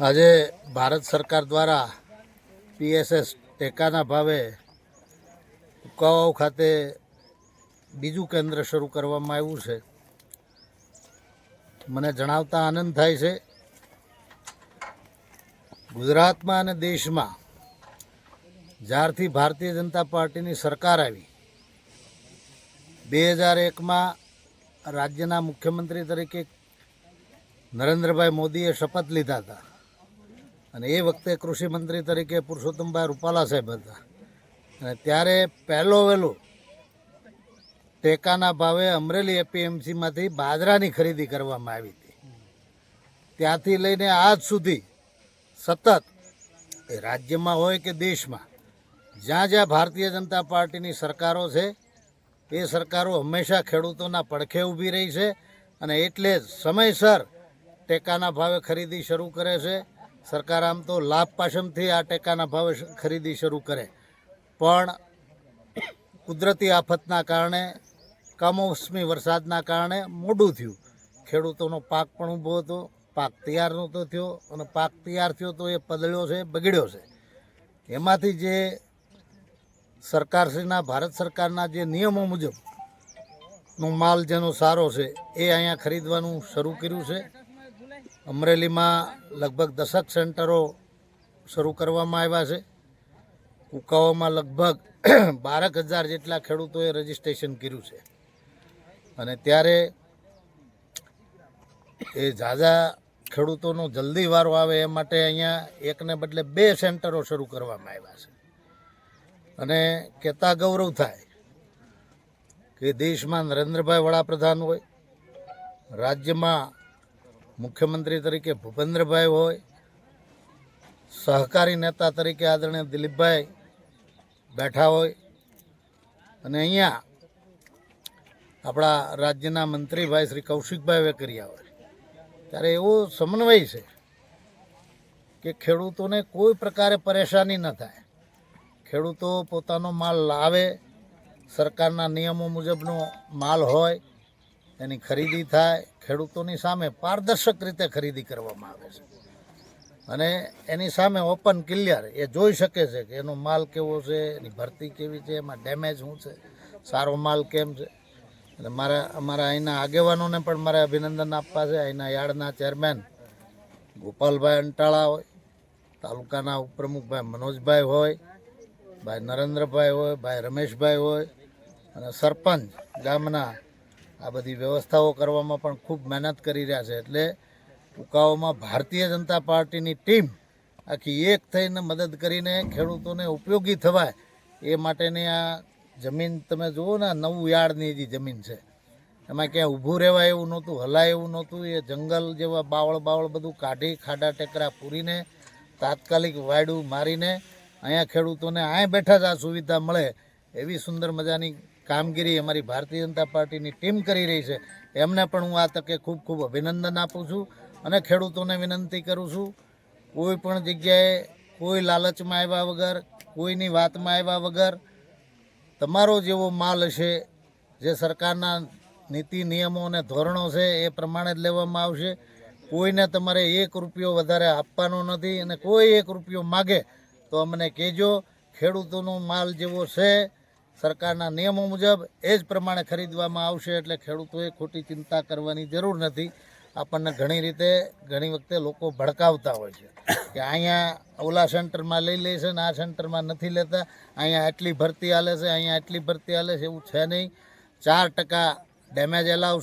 આજે ભારત સરકાર દ્વારા પીએસએસ ટેકાના ભાવે કુકાવાવ ખાતે બીજું કેન્દ્ર શરૂ કરવામાં આવ્યું છે. મને જણાવતા આનંદ થાય છે, ગુજરાતમાં અને દેશમાં જ્યારથી ભારતીય જનતા પાર્ટીની સરકાર આવી, બે હજાર એકમાં રાજ્યના મુખ્યમંત્રી તરીકે નરેન્દ્રભાઈ મોદીએ શપથ લીધા હતા. અને એ વખતે કૃષિમંત્રી તરીકે પુરુષોત્તમભાઈ રૂપાલા સાહેબ હતા. અને ત્યારે પહેલો વહેલું ટેકાના ભાવે અમરેલી એપીએમસીમાંથી બાજરાની ખરીદી કરવામાં આવી હતી. ત્યાંથી લઈને આજ સુધી સતત એ રાજ્યમાં હોય કે દેશમાં જ્યાં જ્યાં ભારતીય જનતા પાર્ટીની સરકારો છે, એ સરકારો હંમેશા ખેડૂતોના પડખે ઊભી રહી છે અને એટલે જ સમયસર ટેકાના ભાવે ખરીદી શરૂ કરે છે. સરકાર આમ તો લાભ પાસમથી આ ટેકાના ભાવે ખરીદી શરૂ કરે. પણ કુદરતી આફતના કારણે, કમોસમી વરસાદના કારણે મોડું થયું. ખેડૂતોનો પાક પણ ઊભો હતો, પાક તૈયાર નહોતો થયો અને પાક તૈયાર થયો તો એ પદળ્યો છે, બગડ્યો છે. એમાંથી જે સરકારશ્રીના, ભારત સરકારના જે નિયમો મુજબ નો માલ જેનો સારો છે, એ અહીંયા ખરીદવાનું શરૂ કર્યું છે. અમરેલીમાં લગભગ દસક સેન્ટરો શરૂ કરવામાં આવ્યા છે. કુકાઓમાં લગભગ બારક હજાર જેટલા ખેડૂતોએ રજીસ્ટ્રેશન કર્યું છે. અને ત્યારે એ ઝાઝા ખેડૂતોનો જલ્દી વારો આવે એ માટે અહીંયા એકને બદલે બે સેન્ટરો શરૂ કરવામાં આવ્યા છે. અને કહેતા ગૌરવ થાય કે દેશમાં નરેન્દ્રભાઈ વડાપ્રધાન હોય, રાજ્યમાં મુખ્યમંત્રી તરીકે ભૂપેન્દ્રભાઈ હોય, સહકારી નેતા તરીકે આદરણીય દિલીપભાઈ બેઠા હોય, અને અહીંયા આપણા રાજ્યના મંત્રીભાઈ શ્રી કૌશિકભાઈ વેકરિયા હોય. ત્યારે એવો સમન્વય છે કે ખેડૂતોને કોઈ પ્રકારે પરેશાની ન થાય. ખેડૂતો પોતાનો માલ લાવે, સરકારના નિયમો મુજબનો માલ હોય એની ખરીદી થાય, ખેડૂતોની સામે પારદર્શક રીતે ખરીદી કરવામાં આવે છે. અને એની સામે ઓપન ક્લિયર, એ જોઈ શકે છે કે એનો માલ કેવો છે, એની ભરતી કેવી છે, એમાં ડેમેજ શું છે, સારો માલ કેમ છે. એટલે મારા, અમારા અહીંના આગેવાનોને પણ મારે અભિનંદન આપવા છે. અહીંના યાર્ડના ચેરમેન ગોપાલભાઈ અંટાળા હોય, તાલુકાના ઉપપ્રમુખભાઈ મનોજભાઈ હોય, ભાઈ નરેન્દ્રભાઈ હોય, ભાઈ રમેશભાઈ હોય, અને સરપંચ ગામના આ બધી વ્યવસ્થાઓ કરવામાં પણ ખૂબ મહેનત કરી રહ્યા છે. એટલે ટૂંકાઓમાં ભારતીય જનતા પાર્ટીની ટીમ આખી એક થઈને મદદ કરીને ખેડૂતોને ઉપયોગી થવાય એ માટેની આ જમીન તમે જુઓ ને નવું યાર્ડની જે જમીન છે. એમાં ક્યાંય ઊભું રહેવાય એવું નહોતું, હલાય એવું નહોતું. એ જંગલ જેવા બાવળ બાવળ બધું કાઢી, ખાડા ટેકરા પૂરીને, તાત્કાલિક વાયડું મારીને અહીંયા ખેડૂતોને અહીંયા બેઠા જ આ સુવિધા મળે એવી સુંદર મજાની કામગીરી અમારી ભારતીય જનતા પાર્ટીની ટીમ કરી રહી છે. એમને પણ હું આ તકે ખૂબ ખૂબ અભિનંદન આપું છું અને ખેડૂતોને વિનંતી કરું છું, કોઈ પણ જગ્યાએ કોઈ લાલચમાં આવ્યા વગર, કોઈની વાતમાં આવ્યા વગર, તમારો જેવો માલ હશે જે સરકારના નીતિ, નિયમો અને ધોરણો છે એ પ્રમાણે જ લેવામાં આવશે. કોઈને તમારે એક રૂપિયો વધારે આપવાનો નથી અને કોઈ એક રૂપિયો માગે તો અમને કહેજો, ખેડૂતોનો માલ જેવો છે સરકારના નિયમો મુજબ એ જ પ્રમાણે ખરીદવામાં આવશે એટલે ખેડૂતોએ ખોટી ચિંતા કરવાની જરૂર નથી. આપણને ઘણી રીતે, ઘણી વખતે લોકો ભડકાવતા હોય છે કે અહીંયા ઓલા સેન્ટરમાં લઈ લે છે ને આ સેન્ટરમાં નથી લેતા, અહીંયા આટલી ભરતી હાલે છે, અહીંયા આટલી ભરતી હાલે છે, એવું છે નહીં. ચાર ટકા ડેમેજ એલાવ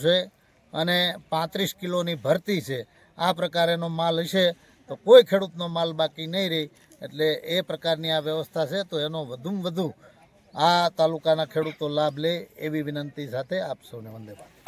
અને પાંત્રીસ કિલોની ભરતી છે. આ પ્રકારેનો માલ હશે તો કોઈ ખેડૂતનો માલ બાકી નહીં રહે. એટલે એ પ્રકારની આ વ્યવસ્થા છે તો એનો વધુમાં વધુ આ તાલુકાના ખેડૂતો લાભ લે એવી વિનંતી સાથે આપ સૌને વંદે ભારત